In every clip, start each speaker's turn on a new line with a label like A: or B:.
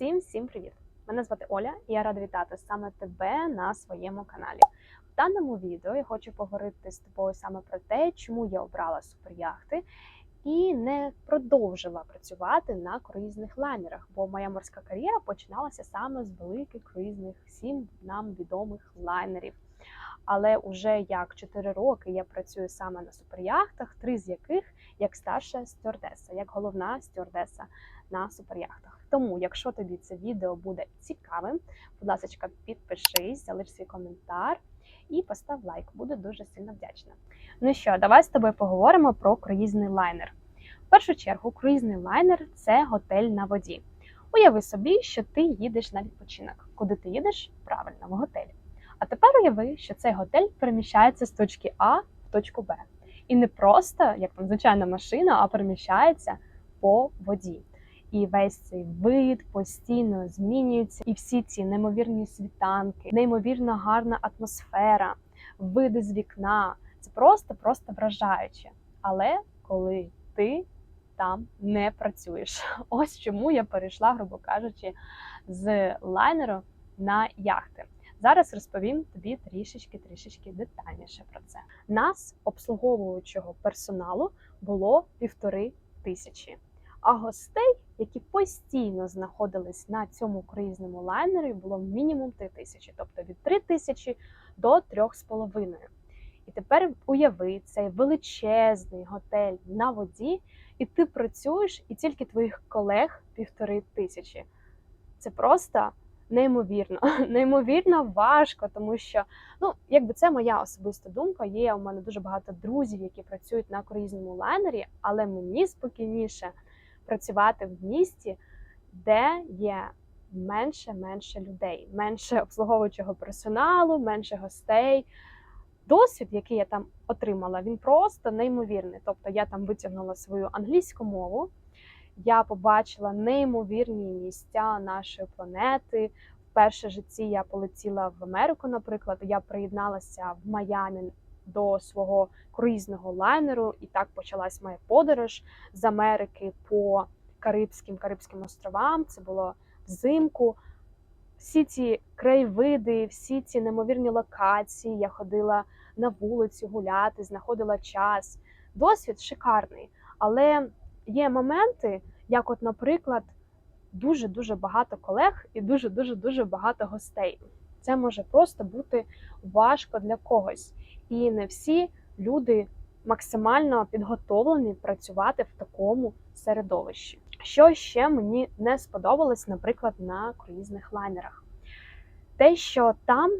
A: Всім всім привіт! Мене звати Оля, і я рада вітати саме тебе на своєму каналі. В даному відео я хочу поговорити з тобою саме про те, чому я обрала суперяхти і не продовжила працювати на круїзних лайнерах, бо моя морська кар'єра починалася саме з великих круїзних всім нам відомих лайнерів. Але уже як 4 роки я працюю саме на суперяхтах, три з яких як старша стюардеса, як головна стюардеса на суперяхтах. Тому, якщо тобі це відео буде цікавим, будь ласка, підпишись, залиш свій коментар і постав лайк. Буду дуже сильно вдячна. Ну що, давай з тобою поговоримо про круїзний лайнер. В першу чергу, круїзний лайнер це готель на воді. Уяви собі, що ти їдеш на відпочинок. Куди ти їдеш? Правильно, в готель. А тепер уяви, що цей готель переміщається з точки А в точку Б. І не просто, як там звичайна машина, а переміщається по воді. І весь цей вид постійно змінюється, і всі ці неймовірні світанки, неймовірно гарна атмосфера, види з вікна. Це просто просто вражаюче. Але коли ти там не працюєш, ось чому я перейшла, грубо кажучи, з лайнеру на яхти. Зараз розповім тобі трішечки трішечки детальніше про це. Нас, обслуговуючого персоналу, було півтори тисячі. А гостей, які постійно знаходились на цьому круїзному лайнері, було мінімум 3 тисячі, тобто від 3 тисячі до 3,5. І тепер уяви цей величезний готель на воді, і ти працюєш, і тільки твоїх колег півтори тисячі. Це просто неймовірно, неймовірно важко, тому що ну, якби це моя особиста думка. Є у мене дуже багато друзів, які працюють на круїзному лайнері, але мені спокійніше працювати в місті, де є менше менше людей, менше обслуговуючого персоналу, менше гостей. Досвід, який я там отримала, він просто неймовірний. Тобто я там витягнула свою англійську мову, я побачила неймовірні місця нашої планети. Вперше житті я полетіла в Америку, наприклад. Я приєдналася в Майамі до свого круїзного лайнеру, і так почалась моя подорож з Америки по Карибським Карибським островам. Це було взимку. Всі ці краєвиди, всі ці неймовірні локації. Я ходила на вулицю гуляти, знаходила час. Досвід шикарний. Але є моменти, як, от, наприклад, дуже дуже багато колег і дуже дуже дуже багато гостей. Це може просто бути важко для когось, і не всі люди максимально підготовлені працювати в такому середовищі. Що ще мені не сподобалось, наприклад, на круїзних лайнерах, те, що там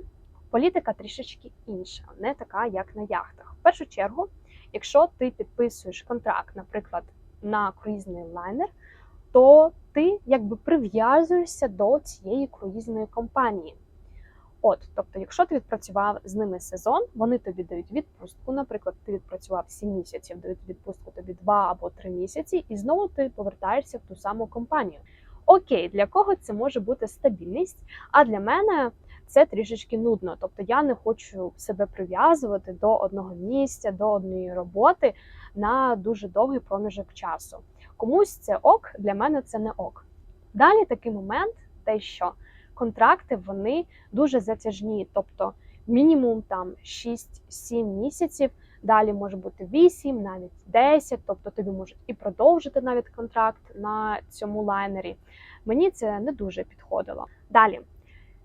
A: політика трішечки інша, не така, як на яхтах. В першу чергу, якщо ти підписуєш контракт, наприклад, на круїзний лайнер, то ти якби прив'язуєшся до цієї круїзної компанії. От, тобто, якщо ти відпрацював з ними сезон, вони тобі дають відпустку. Наприклад, ти відпрацював 7 місяців, дають відпустку тобі 2 або 3 місяці, і знову ти повертаєшся в ту саму компанію. Окей, для кого це може бути стабільність? А для мене це трішечки нудно. Тобто я не хочу себе прив'язувати до одного місця, до однієї роботи на дуже довгий проміжок часу. Комусь це ок, для мене це не ок. Далі такий момент, те, що контракти вони дуже затяжні, тобто мінімум там 6-7 місяців. Далі може бути 8, навіть 10, тобто тобі можуть і продовжити навіть контракт на цьому лайнері. Мені це не дуже підходило. Далі,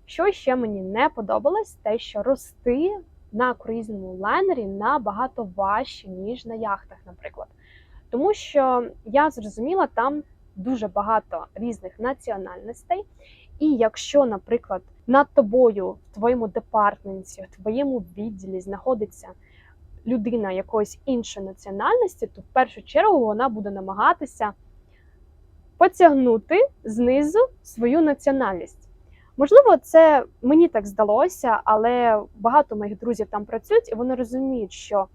A: що ще мені не подобалось, те, що рости на круїзному лайнері набагато важче, ніж на яхтах, наприклад. Тому що я зрозуміла, там дуже багато різних національностей. І якщо, наприклад, над тобою в твоєму департменті, в твоєму відділі знаходиться людина якоїсь іншої національності, то в першу чергу вона буде намагатися потягнути знизу свою національність. Можливо, це мені так здалося, але багато моїх друзів там працюють, і вони розуміють, що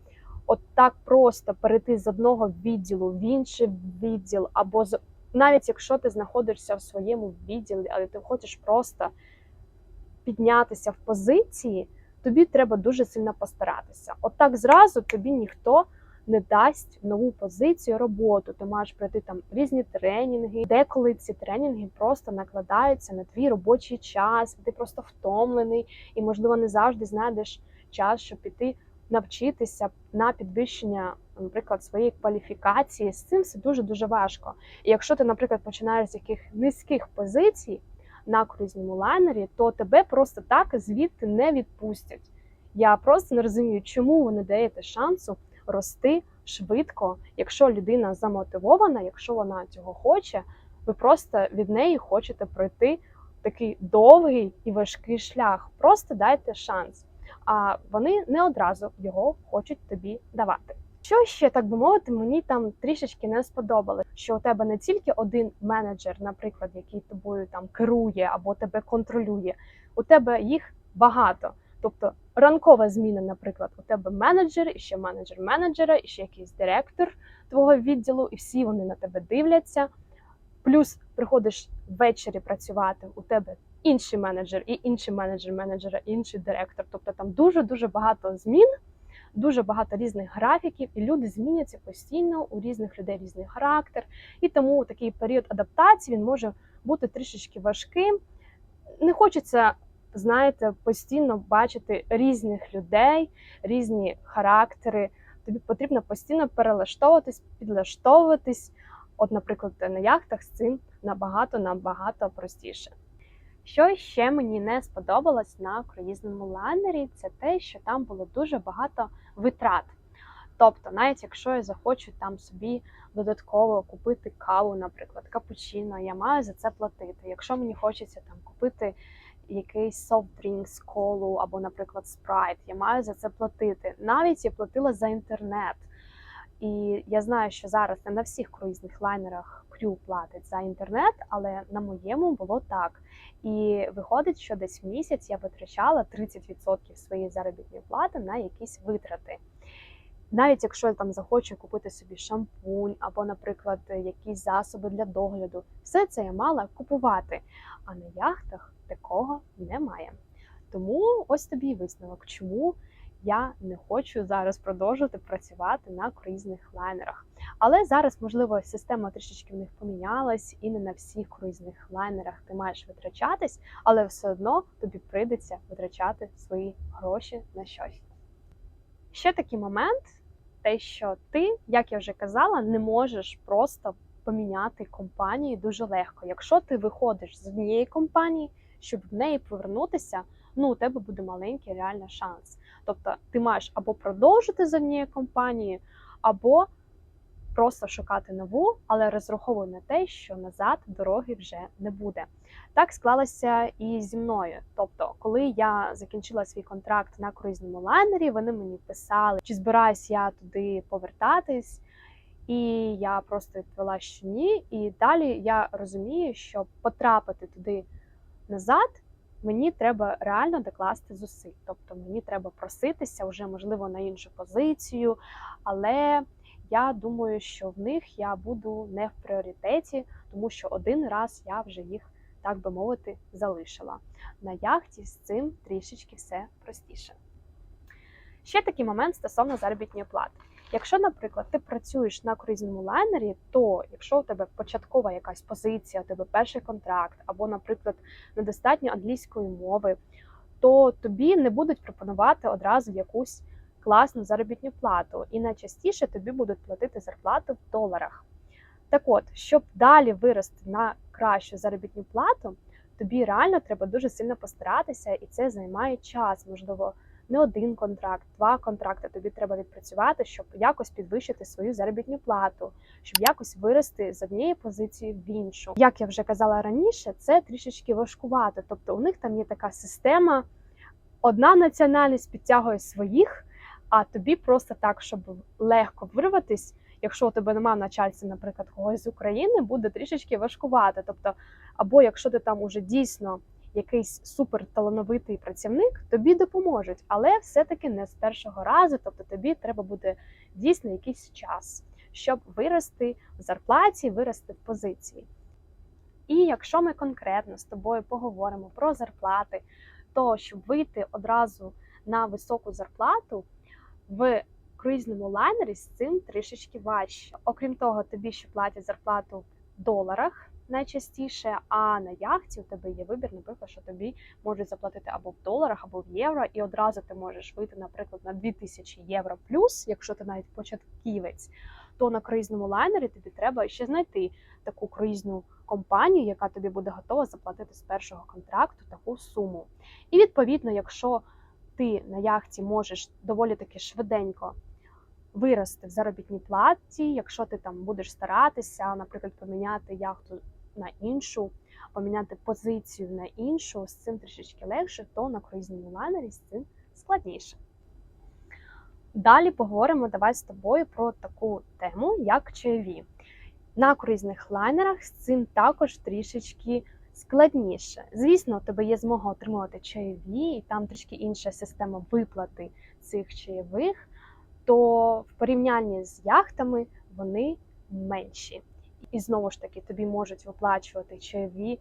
A: от так просто перейти з одного відділу в інший відділ, або з навіть якщо ти знаходишся в своєму відділі, але ти хочеш просто піднятися в позиції, тобі треба дуже сильно постаратися. От так зразу тобі ніхто не дасть нову позицію роботу. Ти маєш пройти там різні тренінги. Деколи ці тренінги просто накладаються на твій робочий час, ти просто втомлений і, можливо, не завжди знайдеш час, щоб піти навчитися на підвищення, наприклад, своєї кваліфікації. З цим все дуже дуже важко. І якщо ти, наприклад, починаєш з яких низьких позицій на круїзному лайнері, то тебе просто так звідти не відпустять. Я просто не розумію, чому ви не даєте шансу рости швидко, якщо людина замотивована, якщо вона цього хоче, ви просто від неї хочете пройти такий довгий і важкий шлях. Просто дайте шанс. А вони не одразу його хочуть тобі давати. Що ще так би мовити, мені там трішечки не сподобалось, що у тебе не тільки один менеджер, наприклад, який тобою там керує або тебе контролює, у тебе їх багато. Тобто ранкова зміна, наприклад, у тебе менеджер, і ще менеджер менеджера, і ще якийсь директор твого відділу, і всі вони на тебе дивляться. Плюс приходиш ввечері працювати, у тебе інший менеджер, і інший менеджер менеджера, і інший директор. Тобто там дуже дуже багато змін, дуже багато різних графіків, і люди зміняться постійно у різних людей різний характер. І тому такий період адаптації він може бути трішечки важким. Не хочеться знаєте, постійно бачити різних людей, різні характери. Тобі потрібно постійно перелаштовуватись, підлаштовуватись. От, наприклад, на яхтах з цим набагато набагато простіше. Що ще мені не сподобалось на круїзному лайнері, це те, що там було дуже багато витрат. Тобто, навіть якщо я захочу там собі додатково купити каву, наприклад, капучино, я маю за це платити. Якщо мені хочеться там купити якийсь drinks, колу або, наприклад, спрайт. Я маю за це платити. Навіть я платила за інтернет. І я знаю, що зараз не на всіх круїзних лайнерах крю платить за інтернет, але на моєму було так. І виходить, що десь в місяць я витрачала 30% своєї заробітної плати на якісь витрати. Навіть якщо я там захочу купити собі шампунь або, наприклад, якісь засоби для догляду, все це я мала купувати. А на яхтах такого немає. Тому ось тобі і висновок, чому я не хочу зараз продовжувати працювати на круїзних лайнерах. Але зараз, можливо, система трішечки в них помінялась, і не на всіх круїзних лайнерах ти маєш витрачатись, але все одно тобі прийдеться витрачати свої гроші на щось. Ще такий момент, те, що ти, як я вже казала, не можеш просто поміняти компанію дуже легко. Якщо ти виходиш з однієї компанії, щоб в неї повернутися, ну у тебе буде маленький реально шанс. Тобто ти маєш або продовжити з однією компанією, або просто шукати нову, але розраховуй на те, що назад дороги вже не буде. Так склалося і зі мною. Тобто, коли я закінчила свій контракт на круїзному лайнері, вони мені писали, чи збираюсь я туди повертатись. І я просто відповіла, що ні. І далі я розумію, що потрапити туди назад мені треба реально докласти зусиль. Тобто мені треба проситися вже, можливо, на іншу позицію, але я думаю, що в них я буду не в пріоритеті, тому що один раз я вже їх, так би мовити, залишила. На яхті з цим трішечки все простіше. Ще такий момент стосовно заробітної плати. Якщо, наприклад, ти працюєш на круїзному лайнері, то якщо у тебе початкова якась позиція, у тебе перший контракт, або, наприклад, недостатньо англійської мови, то тобі не будуть пропонувати одразу якусь класну заробітну плату, і найчастіше тобі будуть платити зарплату в доларах. Так от, щоб далі вирости на кращу заробітну плату, тобі реально треба дуже сильно постаратися, і це займає час, можливо не один контракт, два контракти тобі треба відпрацювати, щоб якось підвищити свою заробітну плату, щоб якось вирости з однієї позиції в іншу. Як я вже казала раніше, це трішечки важкувати. Тобто у них там є така система: одна національність підтягує своїх, а тобі просто так, щоб легко вирватись. Якщо у тебе немає начальця, наприклад, когось з України, буде трішечки важкувати. Тобто, або якщо ти там уже дійсно якийсь суперталановитий працівник, тобі допоможуть, але все-таки не з першого разу. Тобто тобі треба буде дійсно якийсь час, щоб вирости в зарплаті, вирости в позиції. І якщо ми конкретно з тобою поговоримо про зарплати, то щоб вийти одразу на високу зарплату в круїзному лайнері з цим трішечки важче. Окрім того, тобі ще платять зарплату в доларах найчастіше, а на яхті у тебе є вибір, наприклад, що тобі можуть заплатити або в доларах, або в євро, і одразу ти можеш вийти, наприклад, на 2000 євро плюс, якщо ти навіть початківець, то на круїзному лайнері тобі треба ще знайти таку круїзну компанію, яка тобі буде готова заплатити з першого контракту таку суму. І відповідно, якщо ти на яхті можеш доволі таки швиденько вирости в заробітній платі, якщо ти там будеш старатися, наприклад, поміняти яхту на іншу, поміняти позицію на іншу, з цим трішечки легше, то на круїзному лайнері з цим складніше. Далі поговоримо давай з тобою про таку тему, як чайові. На круїзних лайнерах з цим також трішечки складніше. Звісно, у тебе є змога отримувати чайові, і там трішки інша система виплати цих чайових, то в порівнянні з яхтами вони менші. І знову ж таки, тобі можуть виплачувати чайові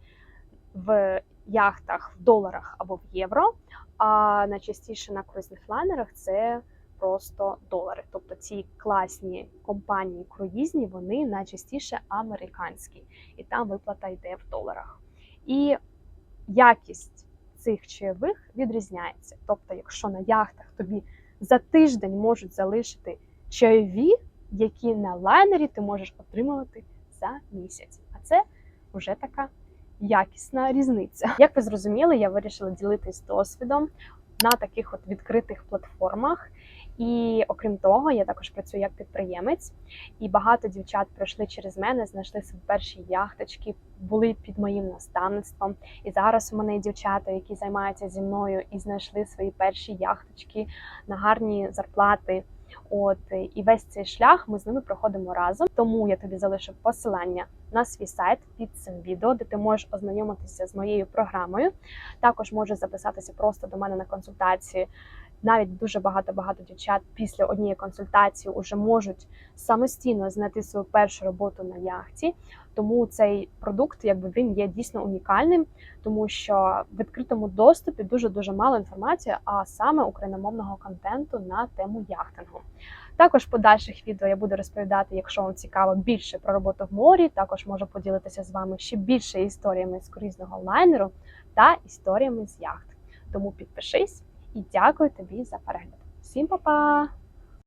A: в яхтах в доларах або в євро. А найчастіше на круїзних лайнерах це просто долари. Тобто ці класні компанії круїзні, вони найчастіше американські, і там виплата йде в доларах. І якість цих чайових відрізняється. Тобто, якщо на яхтах тобі за тиждень можуть залишити чайові, які на лайнері ти можеш отримувати за місяць. А це вже така якісна різниця. Як ви зрозуміли, я вирішила ділитись досвідом на таких от відкритих платформах. І окрім того, я також працюю як підприємець, і багато дівчат пройшли через мене, знайшли свої перші яхточки, були під моїм наставництвом. І зараз у мене є дівчата, які займаються зі мною і знайшли свої перші яхточки на гарні зарплати. От і весь цей шлях ми з ними проходимо разом. Тому я тобі залишу посилання на свій сайт під цим відео, де ти можеш ознайомитися з моєю програмою. Також можеш записатися просто до мене на консультації. Навіть дуже багато багато дівчат після однієї консультації вже можуть самостійно знайти свою першу роботу на яхті. Тому цей продукт, якби він є дійсно унікальним, тому що в відкритому доступі дуже дуже мало інформації, а саме україномовного контенту на тему яхтингу. Також подальших відео я буду розповідати, якщо вам цікаво більше про роботу в морі. Також можу поділитися з вами ще більше історіями з круїзного лайнеру та історіями з яхт. Тому підпишись і дякую тобі за перегляд. Всім па-па!